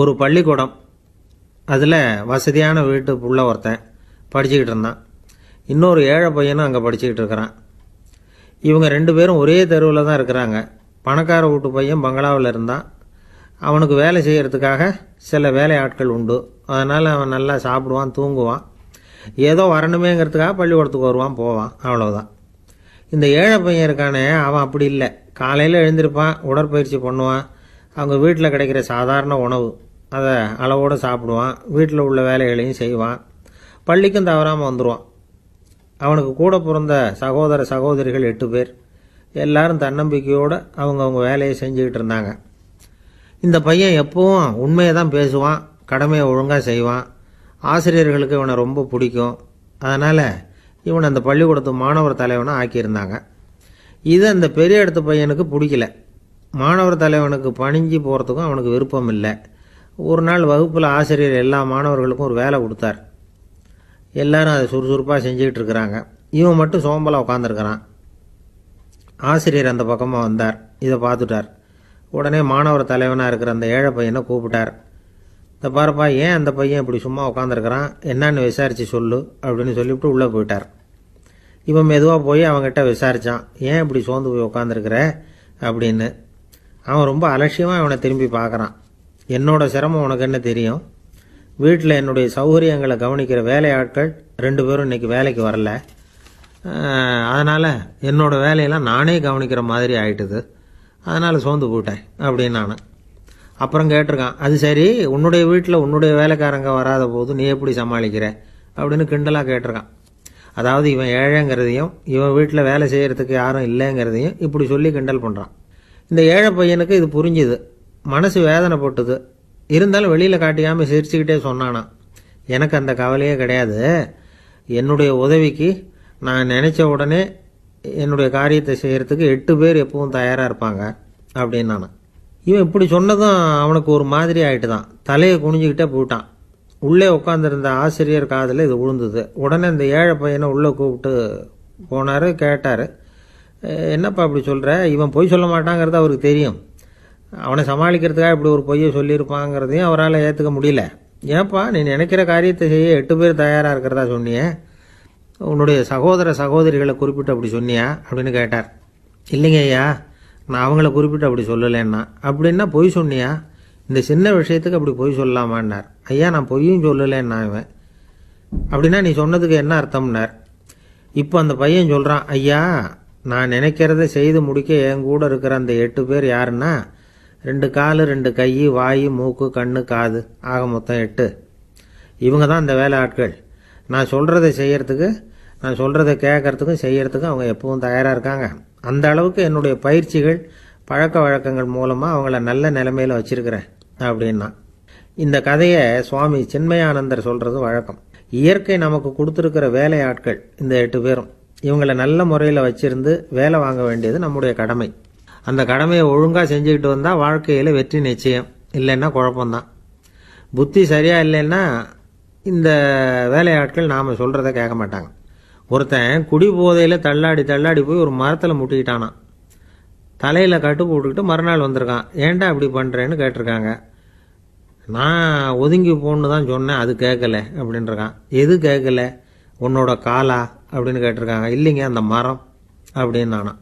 ஒரு பள்ளிக்கூடம். அதில் வசதியான வீட்டு புள்ள ஒருத்தன் படிச்சுக்கிட்டு இருந்தான். இன்னொரு ஏழை பையனும் அங்கே படிச்சுக்கிட்டு இருக்கிறான். இவங்க ரெண்டு பேரும் ஒரே தெருவில் தான் இருக்கிறாங்க. பணக்கார வீட்டு பையன் பங்களாவில் இருந்தான். அவனுக்கு வேலை செய்கிறதுக்காக சில வேலை ஆட்கள் உண்டு. அதனால் அவன் நல்லா சாப்பிடுவான் தூங்குவான். ஏதோ வரணுமேங்கிறதுக்காக பள்ளிக்கூடத்துக்கு வருவான் போவான் அவ்வளோதான் இந்த ஏழை பையன் இருக்கானே அவன் அப்படி இல்லை. காலையில் எழுந்திருப்பான் உடற்பயிற்சி பண்ணுவான். அவங்க வீட்டில் கிடைக்கிற சாதாரண உணவு. அதை அளவோடு சாப்பிடுவான். வீட்டில் உள்ள வேலைகளையும் செய்வான். பள்ளிக்கும் தவறாமல் வந்துடுவான் அவனுக்கு கூட பிறந்த சகோதர சகோதரிகள் எட்டு பேர். எல்லாரும் தன்னம்பிக்கையோடு அவங்க அவங்க வேலையை செஞ்சுக்கிட்டு இருந்தாங்க. இந்த பையன் எப்பவும் உண்மையை தான் பேசுவான் கடமையை ஒழுங்காக செய்வான். ஆசிரியர்களுக்கு இவனை ரொம்ப பிடிக்கும். அதனால் இவனை அந்த பள்ளிக்கூடத்து மாணவர் தலைவனாக ஆக்கியிருந்தாங்க. இது அந்த பெரிய இடத்து பையனுக்கு பிடிக்கல. மாணவர் தலைவனுக்கு பணிஞ்சு போகிறதுக்கும் அவனுக்கு விருப்பம் இல்லை. ஒரு நாள் வகுப்பில் ஆசிரியர் எல்லா மாணவர்களுக்கும் ஒரு வேலை கொடுத்தார். எல்லாரும் அதை சுறுசுறுப்பாக செஞ்சுக்கிட்டு இருக்கிறாங்க. இவன் மட்டும் சோம்பலாக உட்காந்துருக்கிறான் ஆசிரியர் அந்த பக்கமாக வந்தார். இதை பார்த்துட்டார். உடனே மாணவர் தலைவனாக இருக்கிற அந்த ஏழை பையனை கூப்பிட்டார். இந்த பாருப்பா ஏன் அந்த பையன் இப்படி சும்மா உட்காந்துருக்கிறான் என்னன்னு விசாரித்து சொல்லு அப்படின்னு சொல்லிவிட்டு உள்ளே போயிட்டார். இவன் மெதுவாக போய் அவங்ககிட்ட விசாரித்தான் ஏன் இப்படி சோர்ந்து போய் உட்காந்துருக்குற அப்படின்னு. அவன் ரொம்ப அலட்சியமாக இவனை திரும்பி பார்க்குறான். என்னோட சிரமம் உனக்கு என்ன தெரியும்? வீட்டில் என்னுடைய சௌகரியங்களை கவனிக்கிற வேலையாட்கள் ரெண்டு பேரும் இன்னைக்கு வேலைக்கு வரல. அதனால் என்னோடய வேலையெல்லாம் நானே கவனிக்கிற மாதிரி ஆயிட்டுது. அதனால் சோர்ந்து போட்டேன் அப்படின்னு நான். அப்புறம் கேட்டிருக்கான் அது சரி உன்னுடைய வீட்டில் உன்னுடைய வேலைக்காரங்க வராத போது நீ எப்படி சமாளிக்கிற? அப்படின்னு கிண்டலாக கேட்டிருக்கான். அதாவது இவன் ஏழைங்கிறதையும் இவன் வீட்டில் வேலை செய்கிறதுக்கு யாரும் இல்லைங்கிறதையும் இப்படி சொல்லி கிண்டல் பண்ணுறான் இந்த ஏழை பையனுக்கு இது புரிஞ்சுது. மனசு வேதனை போட்டுது. இருந்தாலும் வெளியில் காட்டியாமல் சிரிச்சுக்கிட்டே சொன்னானா. எனக்கு அந்த கவலையே கிடையாது. என்னுடைய உதவிக்கு நான் நினச்ச உடனே என்னுடைய காரியத்தை செய்கிறதுக்கு எட்டு பேர் எப்பவும் தயாராக இருப்பாங்க அப்படின்னு நான் இவன் இப்படி சொன்னதும் அவனுக்கு ஒரு மாதிரி ஆயிட்டு தான் தலையை குனிஞ்சுக்கிட்டே போயிட்டான். உள்ளே உட்காந்துருந்த ஆசிரியர் காதில் இது விழுந்தது. உடனே இந்த ஏழை பையனை உள்ளே கூப்பிட்டு போனார் கேட்டார். என்னப்பா அப்படி சொல்கிற இவன் பொய் சொல்ல மாட்டாங்கிறது அவருக்கு தெரியும். அவனை சமாளிக்கிறதுக்காக இப்படி ஒரு பொய்யை சொல்லியிருப்பாங்கிறதையும் அவரால் ஏற்றுக்க முடியல. ஏன்ப்பா நீ நினைக்கிற காரியத்தை செய்ய எட்டு பேர் தயாராக இருக்கிறதா சொன்னியே? உன்னுடைய சகோதர சகோதரிகளை குறிப்பிட்டு அப்படி சொன்னியா? அப்படின்னு கேட்டார். இல்லைங்க ஐயா நான் அவங்கள குறிப்பிட்டு அப்படி சொல்லலைன்னா. அப்படின்னா பொய் சொன்னியா? இந்த சின்ன விஷயத்துக்கு அப்படி பொய் சொல்லலாமான்னார் ஐயா நான் பொய்யும் சொல்லலைன்னா இவன். அப்படின்னா நீ சொன்னதுக்கு என்ன அர்த்தம்னார்? இப்போ அந்த பையன் சொல்கிறான் ஐயா நான் நினைக்கிறத செய்து முடிக்க என் கூட இருக்கிற அந்த எட்டு பேர் யாருன்னா ரெண்டு கால் ரெண்டு கை வாய் மூக்கு கண்ணு காது ஆக மொத்தம் எட்டு. இவங்க தான் இந்த வேலை ஆட்கள் நான் சொல்கிறத செய்கிறதுக்கு நான் சொல்கிறத கேட்கறதுக்கும் செய்கிறதுக்கும் அவங்க எப்பவும் தயாராக இருக்காங்க. அந்த அளவுக்கு என்னுடைய பயிற்சிகள் பழக்க வழக்கங்கள் மூலமாக அவங்கள நல்ல நிலைமையில் வச்சுருக்கிறேன் அப்படின்னா. இந்த கதையை சுவாமி சின்மயானந்தர் சொல்கிறது வழக்கம். இயற்கை நமக்கு கொடுத்துருக்கிற வேலை ஆட்கள் இந்த எட்டு பேரும். இவங்களை நல்ல முறையில் வச்சிருந்து வேலை வாங்க வேண்டியது நம்முடைய கடமை. அந்த கடமையை ஒழுங்காக செஞ்சுக்கிட்டு வந்தால் வாழ்க்கையில் வெற்றி நிச்சயம். இல்லைன்னா குழப்பம்தான். புத்தி சரியாக இல்லைன்னா இந்த வேலையாட்கள் நாம் சொல்கிறத கேட்க மாட்டாங்க. ஒருத்தன் குடி போதையில் தள்ளாடி தள்ளாடி போய் ஒரு மரத்தில் முட்டிக்கிட்டானான் தலையில் கட்டு போட்டுக்கிட்டு மறுநாள் வந்திருக்கான். ஏன்டா இப்படி பண்ணுறேன்னு கேட்டிருக்காங்க. நான் ஒதுங்கி போன்னு தான் சொன்னேன் அது கேட்கல அப்படின்றான். எது கேட்கல? உன்னோட காலா அப்படின்னு கேட்டிருக்காங்க. இல்லைங்க அந்த மரம் அப்படின்னு நானா